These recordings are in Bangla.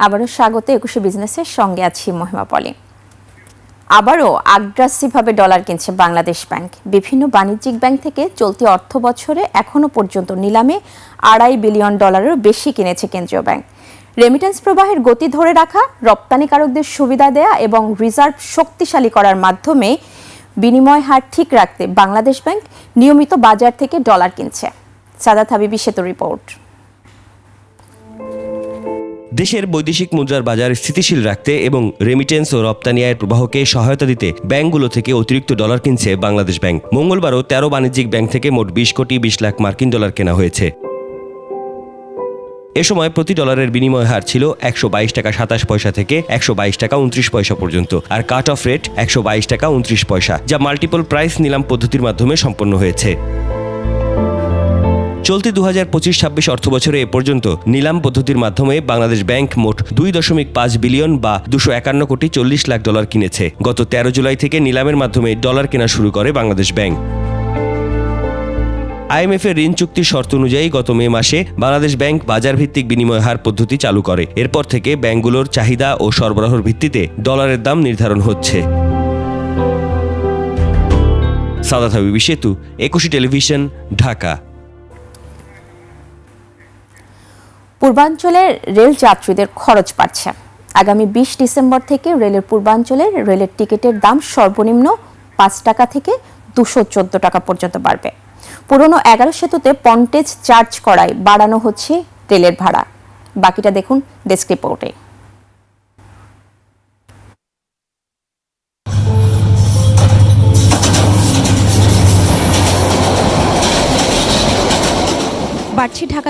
আবারও স্বাগত একুশে বিজনেসের সঙ্গে আছি মহিমা পলি। আবারও আগ্রাসীভাবে ডলার কিনছে বাংলাদেশ ব্যাংক বিভিন্ন বাণিজ্যিক ব্যাংক থেকে চলতি অর্থ বছরে এখনও পর্যন্ত নিলামে আড়াই বিলিয়ন ডলারেরও বেশি কিনেছে কেন্দ্রীয় ব্যাংক রেমিটেন্স প্রবাহের গতি ধরে রাখা, রপ্তানিকারকদের সুবিধা দেয়া এবং রিজার্ভ শক্তিশালী করার মাধ্যমে বিনিময় হার ঠিক রাখতে বাংলাদেশ ব্যাংক নিয়মিত বাজার থেকে ডলার কিনছে। সাদাত হাবিবি সেতু রিপোর্ট দেশের বৈদেশিক মুদ্রার বাজার স্থিতিশীল রাখতে এবং রেমিটেন্স ও রপ্তানি আয়ের প্রবাহকে সহায়তা দিতে ব্যাংকগুলো থেকে অতিরিক্ত ডলার কিনছে বাংলাদেশ ব্যাংক। মঙ্গলবারও তেরো বাণিজ্যিক ব্যাংক থেকে মোট বিশ কোটি বিশ লাখ মার্কিন ডলার কেনা হয়েছে। এ সময় প্রতি ডলারের বিনিময় হার ছিল একশো বাইশ টাকা সাতাশ পয়সা থেকে একশো বাইশ টাকা উনত্রিশ পয়সা পর্যন্ত আর কাট অফ রেট একশো বাইশ টাকা উনত্রিশ পয়সা, যা মাল্টিপল প্রাইস নিলাম পদ্ধতির মাধ্যমে সম্পন্ন হয়েছে। চলতি দু হাজার পঁচিশ ছাব্বিশ অর্থ বছরে এ পর্যন্ত নিলাম পদ্ধতির মাধ্যমে বাংলাদেশ ব্যাংক মোট দুই দশমিক পাঁচ বিলিয়ন বা দুশো একান্ন কোটি চল্লিশ লাখ ডলার কিনেছে। গত তেরো জুলাই থেকে নিলামের মাধ্যমে ডলার কেনা শুরু করে বাংলাদেশ ব্যাংক। আইএমএফ এর ঋণ চুক্তির শর্ত অনুযায়ী গত মে মাসে বাংলাদেশ ব্যাংক বাজার ভিত্তিক বিনিময় হার পদ্ধতি চালু করে। এরপর থেকে ব্যাংকগুলোর চাহিদা ও সরবরাহের ভিত্তিতে ডলারের দাম নির্ধারণ হচ্ছে। সাদাত হাবিবি সেতু, একুশে টেলিভিশন, ঢাকা। পূর্বাঞ্চলের রেল যাত্রীদের খরচ বাড়ছে। আগামী বিশ ডিসেম্বর থেকে রেলের পূর্বাঞ্চলের রেলের টিকিটের দাম সর্বনিম্ন পাঁচ টাকা থেকে দুশো চোদ্দ টাকা পর্যন্ত বাড়বে। পুরনো এগারো সেতুতে পন্টেজ চার্জ করায় বাড়ানো হচ্ছে রেলের ভাড়া। বাকিটা দেখুন ডেস্ক রিপোর্টে।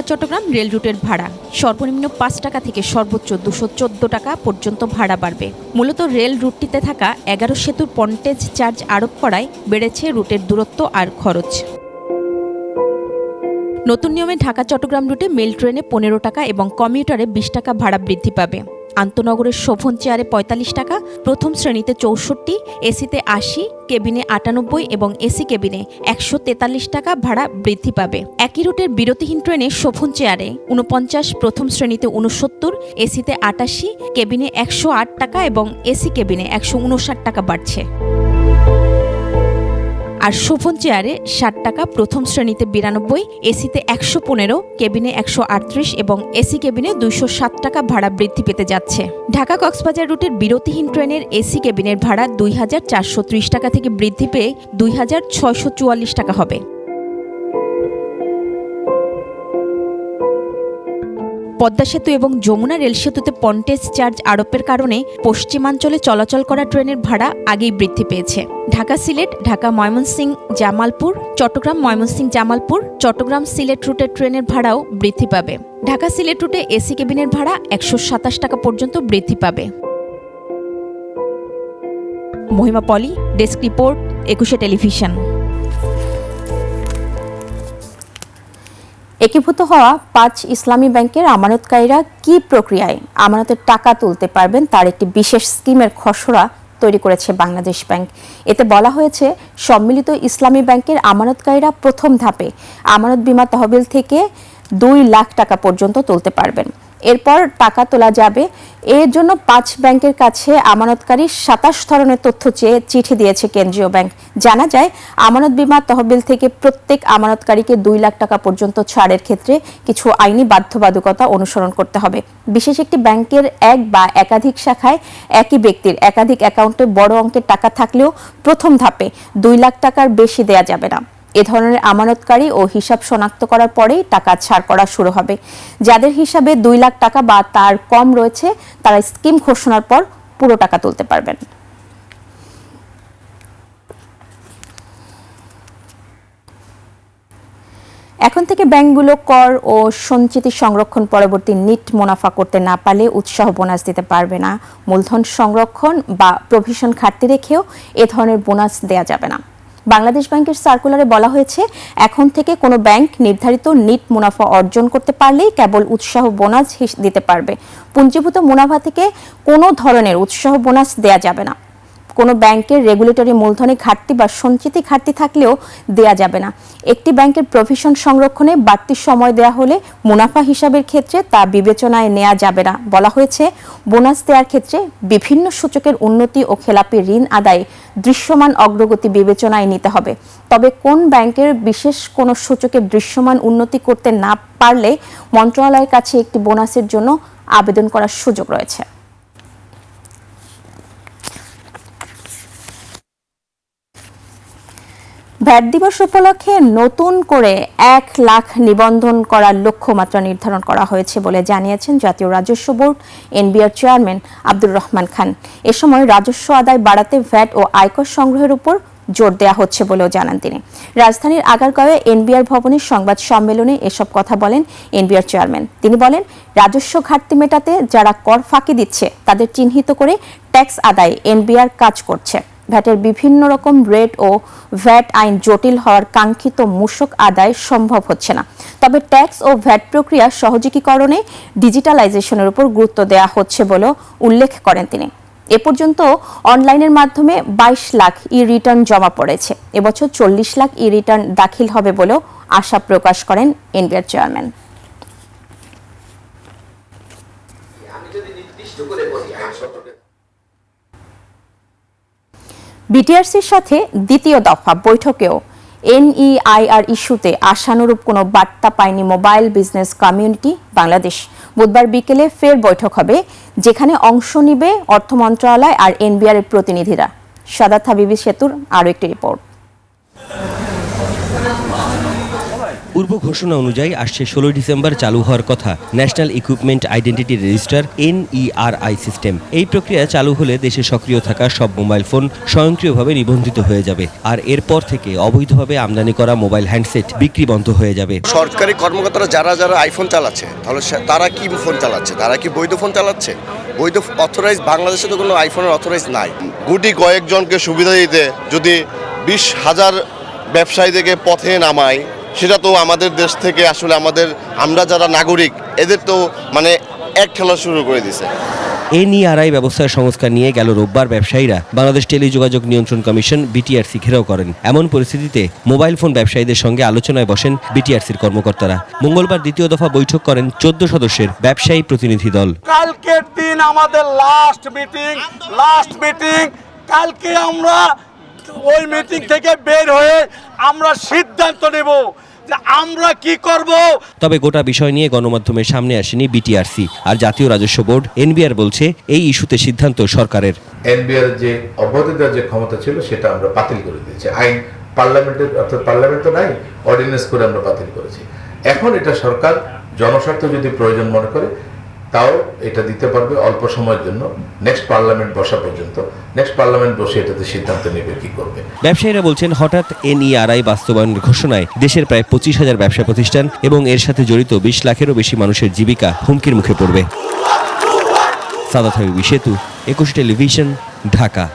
চট্টগ্রাম রেল রুটের ভাড়া। সর্বনিম্ন পাঁচ টাকা থেকে সর্বোচ্চ দুশো চোদ্দ টাকা পর্যন্ত ভাড়া বাড়বে। মূলত রেল রুটটিতে থাকা এগারো সেতুর পন্টেজ চার্জ আরোপ করায় বেড়েছে রুটের দূরত্ব আর খরচ। নতুন নিয়মে ঢাকা চট্টগ্রাম রুটে মেল ট্রেনে পনেরো টাকা এবং কমিউটারে বিশ টাকা ভাড়া বৃদ্ধি পাবে। আন্তনগরের শোভন চেয়ারে পঁয়তাল্লিশ টাকা, প্রথম শ্রেণীতে চৌষট্টি, এসিতে আশি, কেবিনে আটানব্বই এবং এসি কেবিনে একশো তেতাল্লিশ টাকা ভাড়া বৃদ্ধি পাবে। একই রুটের বিরতিহীন ট্রেনে শোভন চেয়ারে উনপঞ্চাশ প্রথম শ্রেণীতে উনসত্তর এসিতে আটাশি, কেবিনে একশো আট টাকা এবং এসি কেবিনে একশো উনষাট টাকা বাড়ছে। আর শোভন চেয়ারে ষাট টাকা, প্রথম শ্রেণীতে বিরানব্বই, এসিতে একশো পনেরো, কেবিনে একশো আটত্রিশ এবং এসি কেবিনে দুইশো সাত টাকা ভাড়া বৃদ্ধি পেতে যাচ্ছে। ঢাকা কক্সবাজার রুটের বিরতিহীন ট্রেনের এসি কেবিনের ভাড়া দুই হাজার চারশো ত্রিশ টাকা থেকে বৃদ্ধি পেয়ে দুই হাজার ছয়শো চুয়াল্লিশ টাকা হবে। পদ্মা সেতু এবং যমুনা রেল সেতুতে পন্টেজ চার্জ আরোপের কারণে পশ্চিমাঞ্চলে চলাচল করা ট্রেনের ভাড়া আগেই বৃদ্ধি পেয়েছে। ঢাকা সিলেট, ঢাকা ময়মনসিংহ, জামালপুর, চট্টগ্রাম ময়মনসিংহ, জামালপুর, চট্টগ্রাম সিলেট রুটের ট্রেনের ভাড়াও বৃদ্ধি পাবে। ঢাকা সিলেট রুটে এসি কেবিনের ভাড়া একশো সাতাশ টাকা পর্যন্ত বৃদ্ধি পাবে। Mahima Poly, desk report, Ekushey television. একীভূত হওয়া পাঁচ ইসলামী ব্যাংকের আমানতকারীরা কি প্রক্রিয়ায় আমানতের টাকা তুলতে পারবেন তার একটি বিশেষ স্কিমের খসড়া তৈরি করেছে বাংলাদেশ ব্যাংক। এতে বলা হয়েছে, সম্মিলিত ইসলামী ব্যাংকের আমানতকারীরা প্রথম ধাপে আমানত বিমা তহবিল থেকে দুই লাখ টাকা পর্যন্ত তুলতে পারবেন। এরপর টাকা তোলা যাবে। এর জন্য পাঁচ ব্যাংকের কাছে আমানতকারী সাতাশ ধরনের তথ্য চেয়ে চিঠি দিয়েছে কেন্দ্রীয় ব্যাংক। জানা যায়, আমানত বিমা তহবিল থেকে প্রত্যেক আমানতকারীকে দুই লাখ টাকা পর্যন্ত ছাড়ের ক্ষেত্রে কিছু আইনি বাধ্যবাধকতা অনুসরণ করতে হবে। বিশেষ একটি ব্যাংকের এক বা একাধিক শাখায় একই ব্যক্তির একাধিক অ্যাকাউন্টে বড় অঙ্কের টাকা থাকলেও প্রথম ধাপে দুই লাখ টাকার বেশি দেয়া যাবে না। এ ধরনের আমানতকারী ও হিসাব শনাক্ত করার পরেই টাকা ছাড় করা শুরু হবে। যাদের হিসাবে দুই লাখ টাকা বা তার কম রয়েছে, তারা স্কিম ঘোষণার পর পুরো টাকা তুলতে পারবেন। এখন থেকে ব্যাংকগুলো কর ও সঞ্চিতি সংরক্ষণ পরবর্তী নিট মুনাফা করতে না পারলে উৎসাহ বোনাস দিতে পারবে না। মূলধন সংরক্ষণ বা প্রভিশন ঘাটতি রেখেও এ ধরনের বোনাস দেয়া যাবে না। বাংলাদেশ ব্যাংকের সার্কুলারে বলা হয়েছে, এখন থেকে কোনো ব্যাংক নির্ধারিত নিট মুনাফা অর্জন করতে পারলেই কেবল উৎসাহ বোনাস দিতে পারবে। পুঞ্জীভূত মুনাফা থেকে কোনো ধরনের উৎসাহ বোনাস দেয়া যাবে না। কোনো ব্যাংকের রেগুলেটরি মূলধনে ঘাটতি বা সঞ্চিতি ঘাটতি থাকলেও দেয়া যাবে না। একটি ব্যাংকের প্রভিশন সংরক্ষণে বাড়তি সময় দেয়া হলে মুনাফা হিসাবের ক্ষেত্রে তা বিবেচনায় নেওয়া যাবে না। বলা হয়েছে, বোনাস দেওয়ার ক্ষেত্রে বিভিন্ন সূচকের উন্নতি ও খেলাপি ঋণ আদায়ে দৃশ্যমান অগ্রগতি বিবেচনায় নিতে হবে। তবে কোন ব্যাংকের বিশেষ কোনো সূচকের দৃশ্যমান উন্নতি করতে না পারলে মন্ত্রণালয়ের কাছে একটি বোনাসের জন্য আবেদন করার সুযোগ রয়েছে। ভ্যাট দিবস উপলক্ষে নতুন করে এক লাখ নিবন্ধন করার লক্ষ্যমাত্রা নির্ধারণ করা হয়েছে বলে জানিয়েছেন জাতীয় রাজস্ব board, NBR chairman Abdur Rahman Khan. এ সময় রাজস্ব আদায় বাড়াতে ভ্যাট ও আয়কর সংগ্রহের উপর জোর দেওয়া হচ্ছে বলেও জানান তিনি। রাজধানীর আগারগাঁওয়ে এনবিআর ভবনের সংবাদ সম্মেলনে এসব কথা বলেন এনবিআর চেয়ারম্যান। তিনি বলেন, রাজস্ব ঘাটতি মেটাতে যারা কর ফাঁকি দিচ্ছে, তাদের চিহ্নিত করে ট্যাক্স আদায় এনবিআর কাজ করছে। ভ্যাটের বিভিন্ন রকম রেট ও ভ্যাট আইন জটিল হওয়ার কাঙ্ক্ষিত মূসক আদায় সম্ভব হচ্ছে না। তবে ট্যাক্স ও ভ্যাট প্রক্রিয়া সহযোগীকরণে ডিজিটালাইজেশনের উপর গুরুত্ব দেওয়া হচ্ছে বলেও উল্লেখ করেন তিনি। এ পর্যন্ত অনলাইনের মাধ্যমে বাইশ লাখ ই রিটার্ন জমা পড়েছে। এবছর চল্লিশ লাখ ই রিটার্ন দাখিল হবে বলেও আশা প্রকাশ করেন এনবিআর চেয়ারম্যান। বিটিআরসির সাথে দ্বিতীয় দফা বৈঠকেও এনইআইআর ইস্যুতে আশানুরূপ কোনো বার্তা পায়নি মোবাইল বিজনেস কমিউনিটি বাংলাদেশ। বুধবার বিকেলে ফের বৈঠক হবে, যেখানে অংশ নিবে অর্থ মন্ত্রণালয় আর এনবিআর এর প্রতিনিধিরা। সাদাত হাবিবি সেতুর আরও একটি রিপোর্ট। পূর্ব ঘোষণা অনুযায়ী আসছে ষোলোই ডিসেম্বর চালু হওয়ার কথা national equipment identity register NEIR system. এই প্রক্রিয়া চালু হলে দেশে সক্রিয় থাকা সব মোবাইল ফোন স্বয়ংক্রিয়ভাবে নিবন্ধিত হয়ে যাবে আর এরপর থেকে অবৈধভাবে আমদানি করা মোবাইল হ্যান্ডসেট বিক্রি বন্ধ হয়ে যাবে। সরকারি কর্মকর্তারা যারা যারা আইফোন চালাচ্ছে তাহলে তারা কি ফোন চালাচ্ছে? তারা কি বৈধ ফোন চালাচ্ছে? বৈধ অথরাইজ বাংলাদেশে তো কোনো আইফোনের অথরাইজ নাই। গুটি কয়েকজনকে সুবিধা দিতে যদি বিশ হাজার ব্যবসায়ীদেরকে পথে নামায় সেটা তো আমাদের দেশ থেকে আসলে আমাদের আমরা যারা নাগরিক এদের তো মানে এক খেলা শুরু করে দিছে। এনইআরআই ব্যবস্থার সংস্কার নিয়ে গেল রোববার ব্যবসায়ীরা। বাংলাদেশ টেলিযোগাযোগ নিয়ন্ত্রণ কমিশন বিটিআরসি ঘেরাও করেন। এমন পরিস্থিতিতে মোবাইল ফোন ব্যবসায়ীদের সঙ্গে আলোচনায় বসেন বিটিআরসির কর্মকর্তারা। মঙ্গলবার দ্বিতীয় দফা বৈঠক করেন চোদ্দ সদস্যের ব্যবসায়ী প্রতিনিধি দল। কালকের দিন আমাদের লাস্ট মিটিং লাস্ট মিটিং কালকে আমরা ওই মিটিং থেকে বের হয়ে আমরা সিদ্ধান্ত নেব আমরা কি করব? তবে গোটা বিষয় নিয়ে গণমাধ্যমের সামনে আসেনি বিটিআরসি আর জাতীয় রাজস্ব বোর্ড এনবিআর বলছে এই ইস্যুতে সিদ্ধান্ত সরকারের। এনবিআর যে অবৈধতার যে ক্ষমতা ছিল সেটা আমরা বাতিল করে দিয়েছি। আইন পার্লামেন্টের অর্থাৎ পার্লামেন্ট তো নাই অর্ডিন্যান্স করে আমরা বাতিল করেছি। এখন এটা সরকার জনস্বার্থ যদি প্রয়োজন মনে করে তাও এটা দিতে পারবে অল্প সময়ের জন্য। নেক্সট পার্লামেন্ট বসা পর্যন্ত। নেক্সট পার্লামেন্ট বসে এটাতে সিদ্ধান্ত নেবে কি করবে। ব্যবসায়ীরা বলছেন, হঠাৎ এনইআরআই বাস্তবায়নের ঘোষণায় দেশের প্রায় পঁচিশ হাজার ব্যবসা প্রতিষ্ঠান এবং এর সাথে জড়িত বিশ লাখেরও বেশি মানুষের জীবিকা হুমকির মুখে পড়বে। সাদাত হাবিবি সেতু, একুশ টেলিভিশন, ঢাকা।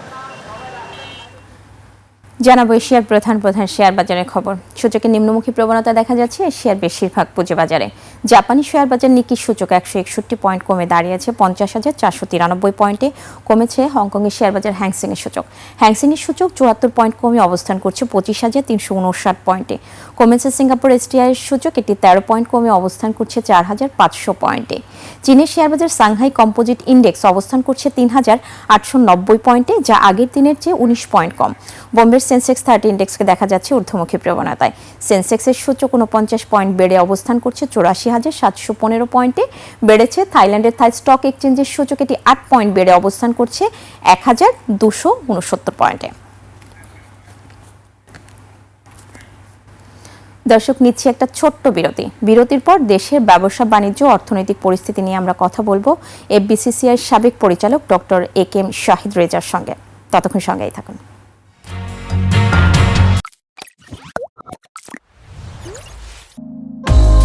জানাব এশিয়ার প্রধান প্রধান শেয়ার বাজারের খবর। সূচকে নিম্নমুখী প্রবণতা দেখা যাচ্ছে এশিয়ার বেশিরভাগ পুঁজিবাজারে। জাপানি শেয়ার বাজার নিকি সূচক একশো একষট্টি পয়েন্ট কমে দাঁড়িয়েছে, পঞ্চাশ হাজার চারশো তিরানব্বই পয়েন্টে কমেছে হংকংয়ের শেয়ার বাজার হ্যাংসিংয়ের সূচক। হ্যাংসিংয়ের সূচক চুয়াত্তর পয়েন্ট কমে অবস্থান করছে পঁচিশ হাজার তিনশো উনষাট পয়েন্টে। কমেছে সিঙ্গাপুর এসটিআই সূচক, এটি তেরো পয়েন্ট কমে অবস্থান করছে চার হাজার পাঁচশো পয়েন্টে। চীনের শেয়ার বাজার সাংহাই কম্পোজিট ইন্ডেক্স অবস্থান করছে তিন হাজার আটশো নব্বই পয়েন্টে, যা আগের দিনের চেয়ে উনিশ পয়েন্ট কম। বোম্বের সেন্সেক্স থার্টি ইন্ডেক্সকে দেখা যাচ্ছে ঊর্ধ্বমুখী প্রবণতায়। সেন্সেক্সের সূচক উনপঞ্চাশ পয়েন্ট বেড়ে অবস্থান করছে চৌরাশি হাজার সাতশো পনেরো পয়েন্টে। বেড়েছে থাইল্যান্ডের থাই স্টক এক্সচেঞ্জের সূচক এটি আট পয়েন্ট বেড়ে অবস্থান করছে এক হাজার দুশো উনসত্তর পয়েন্টে। দর্শক, নিচ্ছি একটা ছোট্ট বিরতি। বিরতির পর দেশের ব্যবসা, বাণিজ্য, অর্থনৈতিক পরিস্থিতি নিয়ে আমরা কথা বলব এফবিসিসিআই সাবেক পরিচালক doctor A K M Shahid রেজার সঙ্গে। ততক্ষণ সঙ্গেই থাকুন।